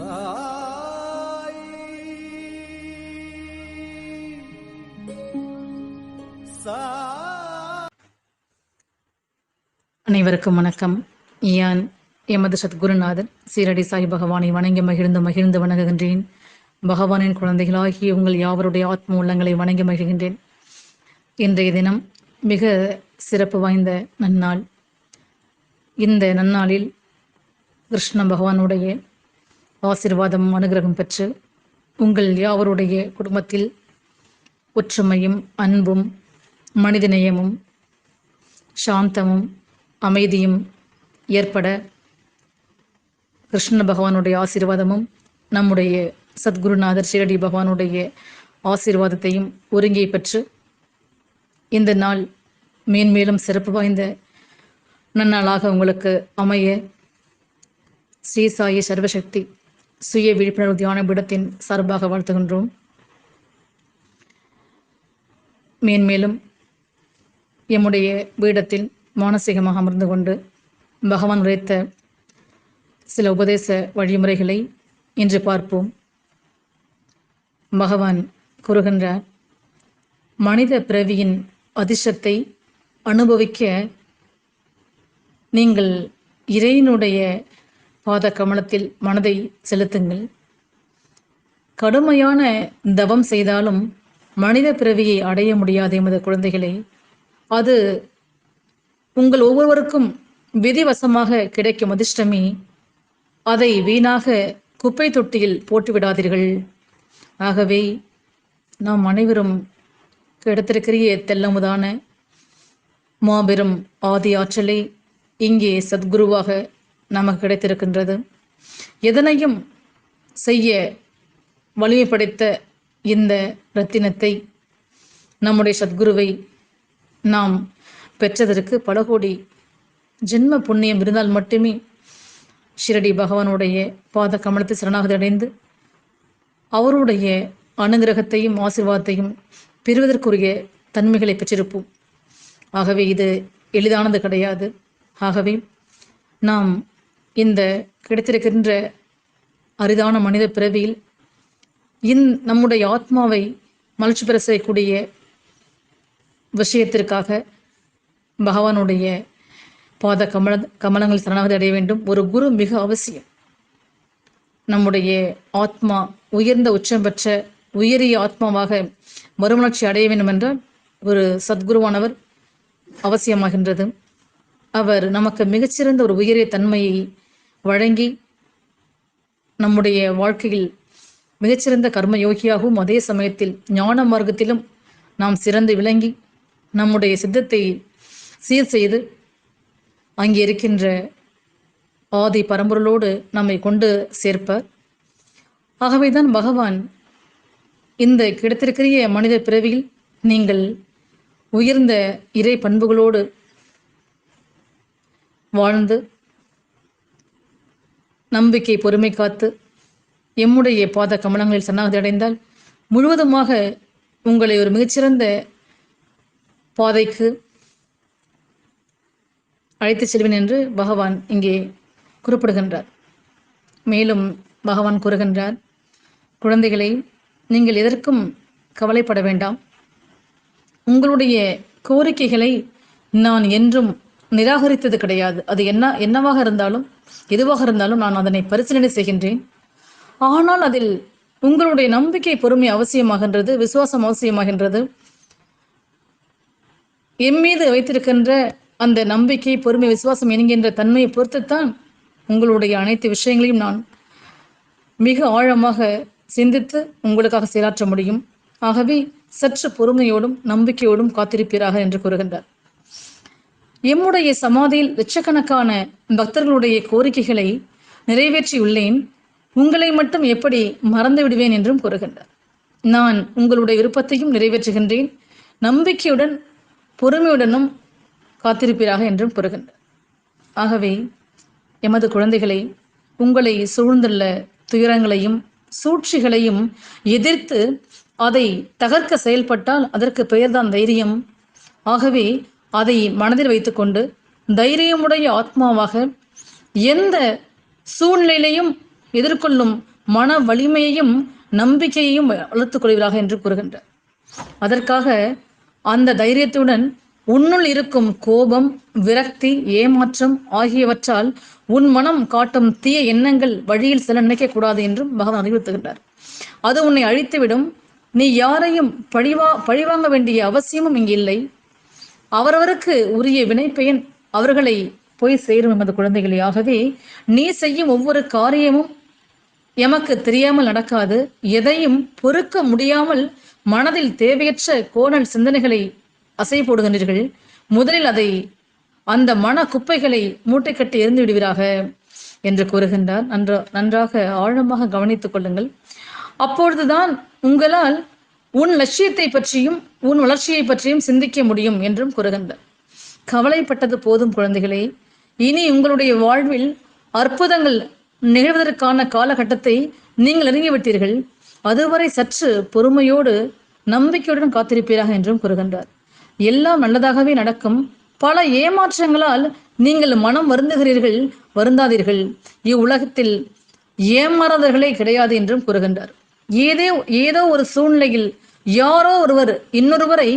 சாய். அனைவருக்கும் வணக்கம். யான் எமது சத்குருநாதன் சீரடி சாய் பகவானை வணங்கி மகிழ்ந்து மகிழ்ந்து வணங்குகின்றேன். பகவானின் குழந்தைகளாகிய உங்கள் யாவருடைய ஆத்ம உள்ளங்களை வணங்கி மகிழ்கின்றேன். இன்றைய தினம் மிக சிறப்பு வாய்ந்த நன்னாள். இந்த நன்னாளில் கிருஷ்ண பகவானுடைய ஆசிர்வாதம் அனுகிரகம் பெற்று உங்கள் யாவருடைய குடும்பத்தில் ஒற்றுமையும் அன்பும் மனிதநேயமும் சாந்தமும் அமைதியும் ஏற்பட கிருஷ்ண பகவானுடைய ஆசீர்வாதமும் நம்முடைய சத்குருநாதர் ஷிரடி பகவானுடைய ஆசீர்வாதத்தையும் ஒருங்கே பெற்று இந்த நாள் மேன்மேலும் சிறப்பு வாய்ந்த நன்னாளாக உங்களுக்கு அமைய ஸ்ரீ சாயி சர்வசக்தி. சுய விழிப்புணர்வு தியான பீடத்தின் சார்பாக வாழ்த்துகின்றோம். மேன்மேலும் எம்முடைய பீடத்தில் மானசீகமாக அமர்ந்து கொண்டு பகவான் உரைத்த சில உபதேச வழிமுறைகளை இன்று பார்ப்போம். பகவான் கூறுகின்றார் மனித பிறவியின் அதிர்ஷ்டத்தை அனுபவிக்க நீங்கள் இறையினுடைய பாத கமலத்தில் மனதை செலுத்துங்கள். கடுமையான தவம் செய்தாலும் மனித பிறவியை அடைய முடியாது எமது குழந்தைகளே. அது உங்கள் ஒவ்வொருவருக்கும் விதிவசமாக கிடைக்கும் அதிர்ஷ்டமே. அதை வீணாக குப்பை தொட்டியில் போட்டுவிடாதீர்கள் ஆகவே நாம் அனைவரும் கிடைத்திருக்கிற தெல்லமுதான மாபெரும் ஆதி ஆற்றலை இங்கே சத்குருவாக நமக்கு கிடைத்திருக்கின்றது. எதனையும் செய்ய வலிமை படைத்த இந்த ரத்தினத்தை நம்முடைய சத்குருவை நாம் பெற்றதற்கு பல கோடி ஜென்ம புண்ணியம் இருந்தால் மட்டுமே ஷிரடி பகவானுடைய பாத கமலத்தை சரணாகதி அடைந்து அவருடைய அனுகிரகத்தையும் ஆசிர்வாதத்தையும் பெறுவதற்குரிய தன்மைகளை பெற்றிருப்போம். ஆகவே இது எளிதானது கிடையாது. ஆகவே நாம் இந்த கிடைத்திருக்கின்ற அரிதான மனித பிறவியில் இந் நம்முடைய ஆத்மாவை மலர்ச்சி பெற செய்யக்கூடிய விஷயத்திற்காக பகவானுடைய பாத கமல கமலங்கள் சரணாகதி அடைய வேண்டும். ஒரு குரு மிக அவசியம். நம்முடைய ஆத்மா உயர்ந்த உச்சம் பெற்ற உயரிய ஆத்மாவாக மறுமலர்ச்சி அடைய வேண்டும் என்றால் ஒரு சத்குருவானவர் அவசியமாகின்றது. அவர் நமக்கு மிகச்சிறந்த ஒரு உயரிய தன்மையை வழங்கி நம்முடைய வாழ்க்கையில் மிகச்சிறந்த கர்ம யோகியாகவும் அதே சமயத்தில் ஞான மார்க்கத்திலும் நாம் சிறந்து விளங்கி நம்முடைய சித்தத்தை சீர் செய்து அங்கே இருக்கின்ற ஆதி பரம்பொருளோடு நம்மை கொண்டு சேர்ப்பார். ஆகவேதான் பகவான் இந்த கிடைத்திருக்கிற மனித பிறவியில் நீங்கள் உயர்ந்த இறை பண்புகளோடு வாழ்ந்து நம்பிக்கை பொறுமை காத்து எம்முடைய பாத கமலங்களில் சன்னாகதி அடைந்தால் முழுவதுமாக உங்களை ஒரு மிகச்சிறந்த பாதைக்கு அழைத்துச் செல்வேன் என்று பகவான் இங்கே குறிப்பிடுகின்றார். மேலும் பகவான் கூறுகின்றார் குழந்தைகளை நீங்கள் எதற்கும் கவலைப்பட வேண்டாம். உங்களுடைய கோரிக்கைகளை நான் என்றும் நிராகரித்தது கிடையாது. அது என்ன என்னவாக இருந்தாலும் எதுவாக இருந்தாலும் நான் அதனை பரிசீலனை செய்கின்றேன். ஆனால் அதில் உங்களுடைய நம்பிக்கை பொறுமை அவசியமாகின்றது விசுவாசம் அவசியமாகின்றது. எம் மீது வைத்திருக்கின்ற அந்த நம்பிக்கை பொறுமை விசுவாசம் என்கின்ற தன்மையை பொறுத்துத்தான் உங்களுடைய அனைத்து விஷயங்களையும் நான் மிக ஆழமாக சிந்தித்து உங்களுக்காக செயலாற்ற முடியும். ஆகவே சற்று பொறுமையோடும் நம்பிக்கையோடும் காத்திருப்பீராக என்று கூறுகின்றார். எம்முடைய சமாதியில் லட்சக்கணக்கான பக்தர்களுடைய கோரிக்கைகளை நிறைவேற்றியுள்ளேன். உங்களை மட்டும் எப்படி மறந்து விடுவேன் என்றும் கூறுகின்றார். நான் உங்களுடைய விருப்பத்தையும் நிறைவேற்றுகின்றேன். நம்பிக்கையுடன் பொறுமையுடனும் காத்திருப்பீராக என்றும் கூறுகின்றார். ஆகவே எமது குழந்தைகளை உங்களை சூழ்ந்துள்ள துயரங்களையும் சூழ்ச்சிகளையும் எதிர்த்து அதை தகர்க்க செயல்பட்டால் அதற்கு பெயர்தான் தைரியம். ஆகவே அதை மனதில் வைத்துக்கொண்டு தைரியமுடைய ஆத்மாவாக எந்த சூழ்நிலையையும் எதிர்கொள்ளும் மன வலிமையையும் நம்பிக்கையையும் வளர்த்துக் கொள்வீராக என்று கூறுகின்றார். அதற்காக அந்த தைரியத்துடன் உன்னுள் இருக்கும் கோபம் விரக்தி ஏமாற்றம் ஆகியவற்றால் உன் மனம் காட்டும் தீய எண்ணங்கள் வழியில் செல்ல நினைக்கக்கூடாது என்றும் பகவான் அறிவுறுத்துகின்றார். அது உன்னை அழித்துவிடும். நீ யாரையும் பழிவா பழிவாங்க வேண்டிய அவசியமும் இங்கு இல்லை. அவரவருக்கு உரிய வினைப்பயன் அவர்களை போய் சேரும் எமது குழந்தைகளே. ஆகவே நீ செய்யும் ஒவ்வொரு காரியமும் எமக்கு தெரியாமல் நடக்காது. எதையும் பொறுக்க முடியாமல் மனதில் தேவையற்ற கோணல் சிந்தனைகளை அசை போடுகின்றீர்கள். முதலில் அதை அந்த மன குப்பைகளை மூட்டை கட்டி எரிந்து விடுவீராக என்று கூறுகின்றார். நன்றா நன்றாக ஆழமாக கவனித்துக் கொள்ளுங்கள். அப்பொழுதுதான் உங்களால் உன் லட்சியத்தை பற்றியும் உன் வளர்ச்சியை பற்றியும் சிந்திக்க முடியும் என்றும் கூறுகின்றார் கவலைப்பட்டது போதும் குழந்தைகளே. இனி உங்களுடைய வாழ்வில் அற்புதங்கள் நிகழ்வதற்கான காலகட்டத்தை நீங்கள் நெருங்கிவிட்டீர்கள். அதுவரை சற்று பொறுமையோடு நம்பிக்கையுடன் காத்திருப்பீராக என்றும் கூறுகின்றார். எல்லாம் நல்லதாகவே நடக்கும். பல ஏமாற்றங்களால் நீங்கள் மனம் வருந்துகிறீர்கள் வருந்தாதீர்கள். இவ்வுலகத்தில் ஏமாறாதவர்களே கிடையாது என்றும் கூறுகின்றார். ஏதோ ஏதோ ஒரு சூழ்நிலையில் யாரோ ஒருவர் இன்னொருவரை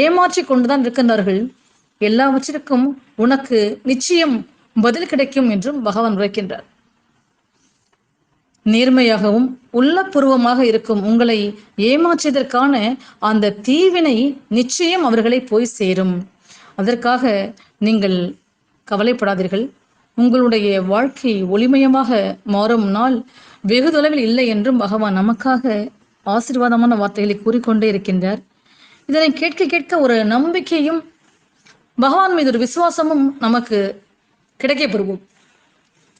ஏமாற்றி கொண்டுதான் இருக்கின்றார்கள். எல்லாவற்றிற்கும் உனக்கு நிச்சயம் பதில் கிடைக்கும் என்றும் பகவான் உரைக்கின்றார். நேர்மையாகவும் உள்ளபூர்வமாக இருக்கும் உங்களை ஏமாற்றியதற்கான அந்த தீவினை நிச்சயம் அவர்களை போய் சேரும். அதற்காக நீங்கள் கவலைப்படாதீர்கள். உங்களுடைய வாழ்க்கை ஒளிமயமாக மாறும் நாள் வெகு தொலைவில் இல்லை என்றும் பகவான் நமக்காக ஆசீர்வாதமான வார்த்தைகளை கூறிக்கொண்டே இருக்கின்றார். இதனை கேட்க கேட்க ஒரு நம்பிக்கையும் பகவான் மீது ஒரு விசுவாசமும் நமக்கு கிடைக்கப் பெறுவோம்.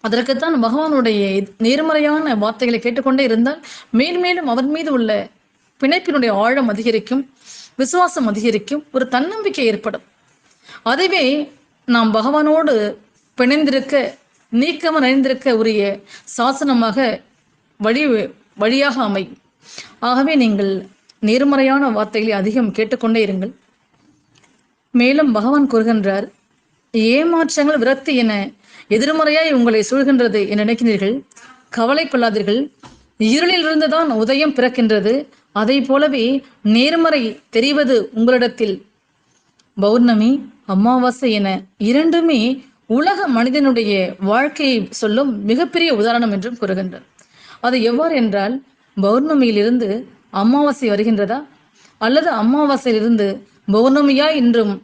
அதற்குத்தான் பகவானுடைய நேர்மறையான வார்த்தைகளை கேட்டுக்கொண்டே இருந்தால் மேல்மேலும் அவர் மீது உள்ள பிணைப்பினுடைய ஆழம் அதிகரிக்கும் விசுவாசம் அதிகரிக்கும் ஒரு தன்னம்பிக்கை ஏற்படும். அதுவே நாம் பகவானோடு பிணைந்திருக்க நீக்கம நிறைந்திருக்க உரிய சாசனமாக வழி வழியாக அமையும் ஆகவே நீங்கள் நேர்மறையான வார்த்தைகளை அதிகம் கேட்டுக்கொண்டே இருங்கள். மேலும் பகவான் கூறுகின்றார் ஏமாற்றங்கள் விரக்தி என எதிர்மறையாய் உங்களை சூழ்கின்றது என நினைக்கிறீர்கள். கவலை கொள்ளாதீர்கள் இருளிலிருந்து தான் உதயம் பிறக்கின்றது. அதை போலவே நேர்மறை தெரிவது உங்களிடத்தில். பௌர்ணமி அமாவாசை என இரண்டுமே உலக மனிதனுடைய வாழ்க்கையை சொல்லும் மிகப்பெரிய உதாரணம் என்றும் கூறுகின்றார். அது எவ்வாறு என்றால் பௌர்ணமியிலிருந்து அமாவாசை வருகின்றதா? அல்லது அமாவாசையிலிருந்து பௌர்ணமியா என்றும்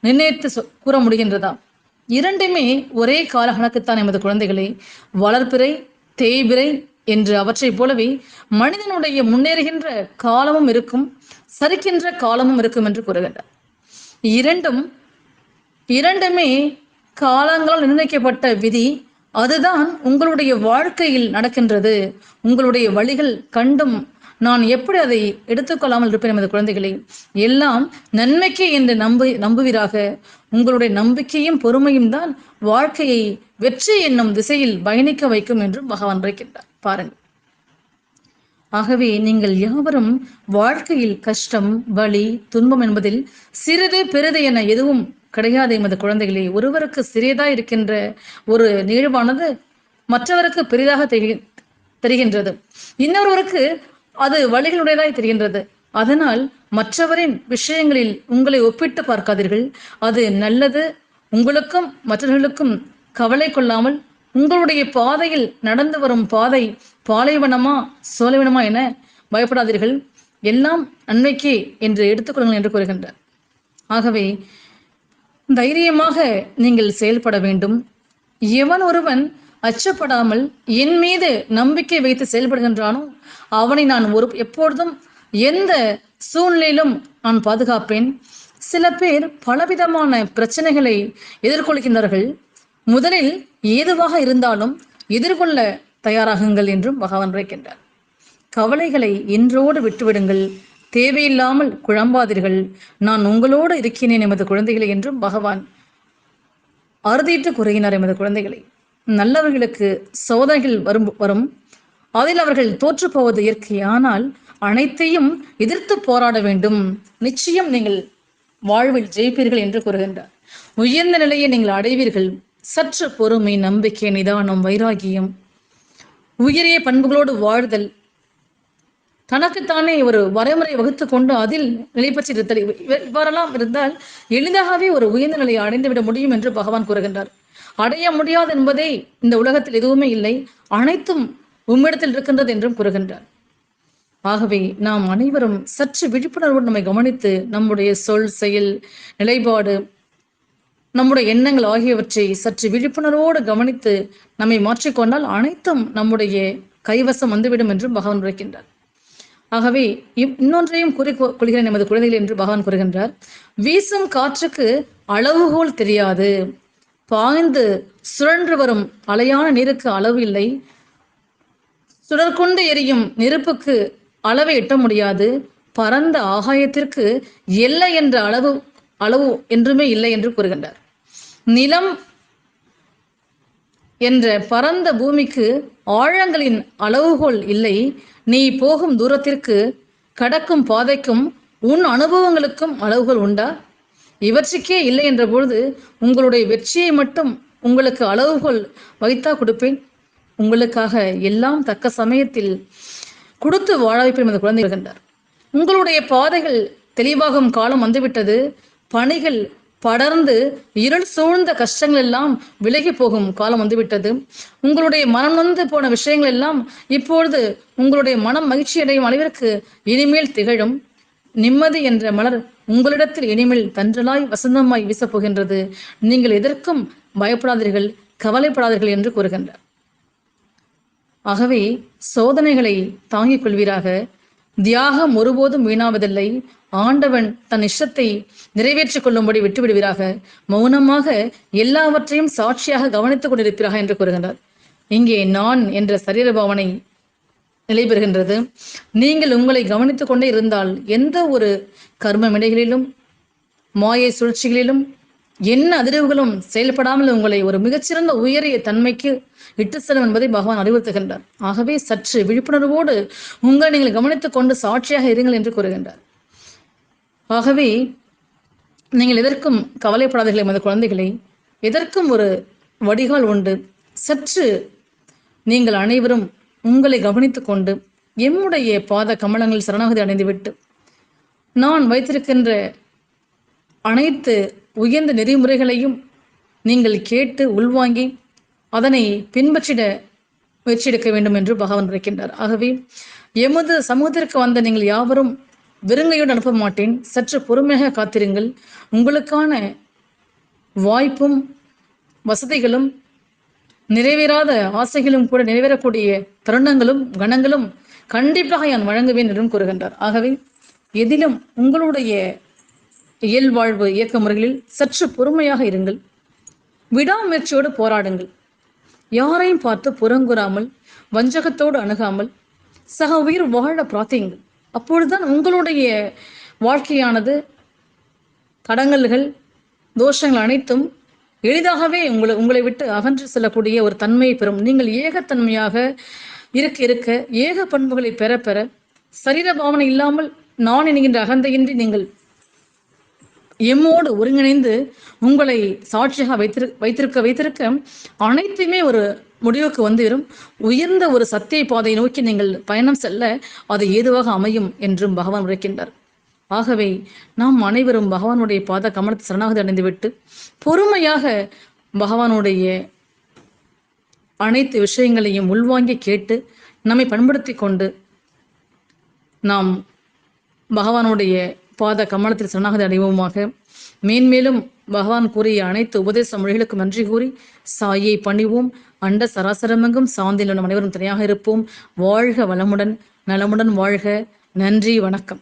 நிர்ணயித்து சொ- கூற முடிகின்றதா? இரண்டுமே ஒரே கால கணக்குத்தான் எமது குழந்தைகளை. வளர்ப்பிறை தேய்பிறை என்று அவற்றைப் போலவே மனிதனுடைய முன்னேறுகின்ற காலமும் இருக்கும் சரிக்கின்ற காலமும் இருக்கும் என்று கூறுகின்றார். இரண்டும் இரண்டுமே காலங்களால் நிர்ணயிக்கப்பட்ட விதி அதுதான் உங்களுடைய வாழ்க்கையில் நடக்கின்றது. உங்களுடைய வழிகள் கண்டும் நான் எப்படி அதை எடுத்துக்கொள்ளாமல் இருப்பேன் எமது குழந்தைகளே. எல்லாம் நன்மைக்கு என்று நம்பு நம்புவீராக. உங்களுடைய நம்பிக்கையும் பொறுமையும் தான் வாழ்க்கையை வெற்றி என்னும் திசையில் பயணிக்க வைக்கும் என்றும் பகவான் உரைக்கின்றார் பாருங்கள். ஆகவே நீங்கள் யாவரும் வாழ்க்கையில் கஷ்டம் வலி துன்பம் என்பதில் சிறிது பெரிது என எதுவும் கிடையாது எமது குழந்தைகளே. ஒருவருக்கு சிறியதா இருக்கின்ற ஒரு நிகழ்வானது மற்றவருக்கு பெரிதாக தெரி- தெரிகின்றது. இன்னொருவருக்கு அது வழிகளுடையதாய் தெரிகின்றது. அதனால் மற்றவரின் விஷயங்களில் உங்களை ஒப்பிட்டு பார்க்காதீர்கள். அது நல்லது உங்களுக்கும் மற்றவர்களுக்கும் கவலை கொள்ளாமல் உங்களுடைய பாதையில் நடந்து வரும் பாதை பாலைவனமா சோலைவனமா என பயப்படாதீர்கள். எல்லாம் நன்மைக்கே என்று எடுத்துக்கொள்ளுங்கள் என்று கூறுகின்றார். ஆகவே தைரியமாக நீங்கள் செயல்பட வேண்டும். எவன் ஒருவன் அச்சப்படாமல் என் மீது நம்பிக்கை வைத்து செயல்படுகின்றானோ அவனை நான் ஒரு எப்பொழுதும் எந்த சூழ்நிலையிலும் நான் பாதுகாப்பேன். சில பேர் பலவிதமான பிரச்சனைகளை எதிர்கொள்கின்றார்கள். முதலில் ஏதுவாக இருந்தாலும் எதிர்கொள்ள தயாராகுங்கள் என்றும் பகவான் உரைக்கின்றார். கவலைகளை இன்றோடு விட்டுவிடுங்கள். தேவையில்லாமல் குழம்பாதீர்கள். நான் உங்களோடு இருக்கிறேன் எமது குழந்தைகளை என்றும் பகவான் அறுதியிட்டு குறையினார் எமது குழந்தைகளை. நல்லவர்களுக்கு சோதனைகள் வரும் வரும். அதில் அவர்கள் தோற்று போவது இயற்கையானால் அனைத்தையும் எதிர்த்து போராட வேண்டும். நிச்சயம் நீங்கள் வாழ்வில் ஜெயிப்பீர்கள் என்று கூறுகின்றார். உயர்ந்த நிலையை நீங்கள் அடைவீர்கள். சற்று பொறுமை நம்பிக்கை நிதானம் வைராகியம். உயரிய பண்புகளோடு வாழ்தல் தனக்குத்தானே ஒரு வரைமுறை வகுத்து கொண்டு அதில் நிலை பெற்று இருத்தல். இவ்வாறெல்லாம் இருந்தால் எளிதாகவே ஒரு உயர்ந்த நிலையை அடைந்துவிட முடியும் என்று பகவான் கூறுகின்றார். அடைய முடியாது என்பதே இந்த உலகத்தில் எதுவுமே இல்லை அனைத்தும் உம்மிடத்தில் இருக்கின்றது என்றும் கூறுகின்றார். ஆகவே நாம் அனைவரும் சற்று விழிப்புணர்வோடு நம்மை கவனித்து நம்முடைய சொல் செயல் நிலைப்பாடு நம்முடைய எண்ணங்கள் ஆகியவற்றை சற்று விழிப்புணர்வோடு கவனித்து நம்மை மாற்றிக்கொண்டால் அனைத்தும் நம்முடைய கைவசம் வந்துவிடும் என்றும் பகவான் உரைக்கின்றார். ஆகவே இன்னொன்றையும் கூறி கொள்கிறேன் நமது குழந்தைகள் என்று பகவான் கூறுகின்றார். வீசும் காற்றுக்கு அளவுகோல் தெரியாது. பாய்ந்து சுழன்று வரும் அலையான நீருக்கு அளவு இல்லை. சுடர்கொண்டு எரியும் நெருப்புக்கு அளவை எட்ட முடியாது. பரந்த ஆகாயத்திற்கு எல்லை என்ற அளவு அளவு என்றுமே இல்லை என்று கூறுகின்றார். நிலம் என்ற பரந்த பூமிக்கு ஆழங்களின் அளவுகோல் இல்லை. நீ போகும் தூரத்திற்கு கடக்கும் பாதைக்கும் உன் அனுபவங்களுக்கும் அளவுகள் உண்டா? இவற்றுக்கே இல்லை என்ற பொழுது உங்களுடைய வெற்றியை மட்டும் உங்களுக்கு அளவுகோல் வைத்தா கொடுப்பேன். உங்களுக்காக எல்லாம் தக்க சமயத்தில் கொடுத்து வாழ வைப்பேன் என்று குழந்தை வருகின்றார் உங்களுடைய பாதைகள் தெளிவாகும் காலம் வந்துவிட்டது. பணிகள் படர்ந்து இருள் சூழ்ந்த கஷ்டங்கள் எல்லாம் விலகி போகும் காலம் வந்துவிட்டது. உங்களுடைய மனம் நொந்து போன விஷயங்கள் எல்லாம் இப்பொழுது உங்களுடைய மனம் மகிழ்ச்சி அடையும் அளவிற்கு இனிமேல் திகழும். நிம்மதி என்ற மலர் உங்களிடத்தில் இனிமேல் தன்றலாய் வசந்தமாய் வீசப்போகின்றது. நீங்கள் எதற்கும் பயப்படாதீர்கள் கவலைப்படாதீர்கள் என்று கூறுகின்றார். ஆகவே சோதனைகளை தாங்கிக் கொள்வீராக. தியாகம் ஒருபோதும் வீணாவதில்லை. ஆண்டவன் தன் இஷ்டத்தை நிறைவேற்றிக் கொள்ளும்படி விட்டுவிடுவீராக. மௌனமாக எல்லாவற்றையும் சாட்சியாக கவனித்துக் கொண்டிருப்பீராக என்று கூறுகின்றார். இங்கே நான் என்ற சரீர பாவனை நிலை பெறுகின்றது நீங்கள் உங்களை கவனித்துக் கொண்டே இருந்தால் எந்த ஒரு கர்ம மிடைகளிலும் மாயை சூழ்ச்சிகளிலும் என்ன அதிர்வுகளும் செயல்படாமல் உங்களை ஒரு மிகச்சிறந்த உயரிய தன்மைக்கு இட்டு செல்லும் என்பதை பகவான் அறிவுறுத்துகின்றார். ஆகவே சற்று விழிப்புணர்வோடு உங்களை நீங்கள் கவனித்துக் கொண்டு சாட்சியாக இருங்கள் என்று கூறுகின்றார். ஆகவே நீங்கள் எதற்கும் கவலைப்படாதீர்கள் எமது குழந்தைகளை. எதற்கும் ஒரு வடிகால் உண்டு. சற்று நீங்கள் அனைவரும் உங்களை கவனித்துக் கொண்டு எம்முடைய பாத கமலங்கள் சரணாகதி அடைந்துவிட்டு நான் வைத்திருக்கின்ற அனைத்து உயர்ந்த நெறிமுறைகளையும் நீங்கள் கேட்டு உள்வாங்கி அதனை பின்பற்றிட முயற்சியெடுக்க வேண்டும் என்று பகவான் உரைக்கின்றார் ஆகவே எமது சமூகத்திற்கு வந்த நீங்கள் யாவரும் வெறுங்கையோடு அனுப்ப மாட்டேன். சற்று பொறுமையாக காத்திருங்கள். உங்களுக்கான வாய்ப்பும் வசதிகளும் நிறைவேறாத ஆசைகளும் கூட நிறைவேறக்கூடிய தருணங்களும் கணங்களும் கண்டிப்பாக நான் வழங்குவேன் என்றும் கூறுகின்றார். ஆகவே எதிலும் உங்களுடைய இயல்வாழ்வு இயக்க முறைகளில் சற்று பொறுமையாக இருங்கள். விடாமுயற்சியோடு போராடுங்கள். யாரையும் பார்த்து புறங்குறாமல் வஞ்சகத்தோடு அணுகாமல் சக உயிர் வாழ பிரார்த்தியுங்கள். அப்பொழுதுதான் உங்களுடைய வாழ்க்கையானது தடங்கல்கள் தோஷங்கள் அனைத்தும் எளிதாகவே உங்களை உங்களை விட்டு அகன்று செல்லக்கூடிய ஒரு தன்மையை பெறும். நீங்கள் ஏகத்தன்மையாக இருக்க இருக்க ஏக பண்புகளை பெற பெற சரீர பாவனை இல்லாமல் நான் என்கின்ற அகந்தையின்றி நீங்கள் எம்மோடு ஒருங்கிணைந்து உங்களை சாட்சியாக வைத்திரு வைத்திருக்க வைத்திருக்க அனைத்துமே ஒரு முடிவுக்கு வந்துவிடும் உயர்ந்த ஒரு சத்திய பாதையை நோக்கி நீங்கள் பயணம் செல்ல அது ஏதுவாக அமையும் என்றும் பகவான் உரைக்கின்றார். ஆகவே நாம் அனைவரும் பகவானுடைய பாத கமலத்தை சரணாகதி அடைந்துவிட்டு பொறுமையாக பகவானுடைய அனைத்து விஷயங்களையும் உள்வாங்கி கேட்டு நம்மை பண்படுத்தி கொண்டு நாம் பகவானுடைய பாத கமலத்தில் சரணாகதி அடைவோமாக. மேன்மேலும் பகவான் கூறிய அனைத்து உபதேச மொழிகளுக்கும் நன்றி கூறி சாயை பணிவோம். அண்ட சராசரமெங்கும் சாந்தில் நம் அனைவரும் துணையாக இருப்போம். வாழ்க வளமுடன் நலமுடன் வாழ்க. நன்றி வணக்கம்.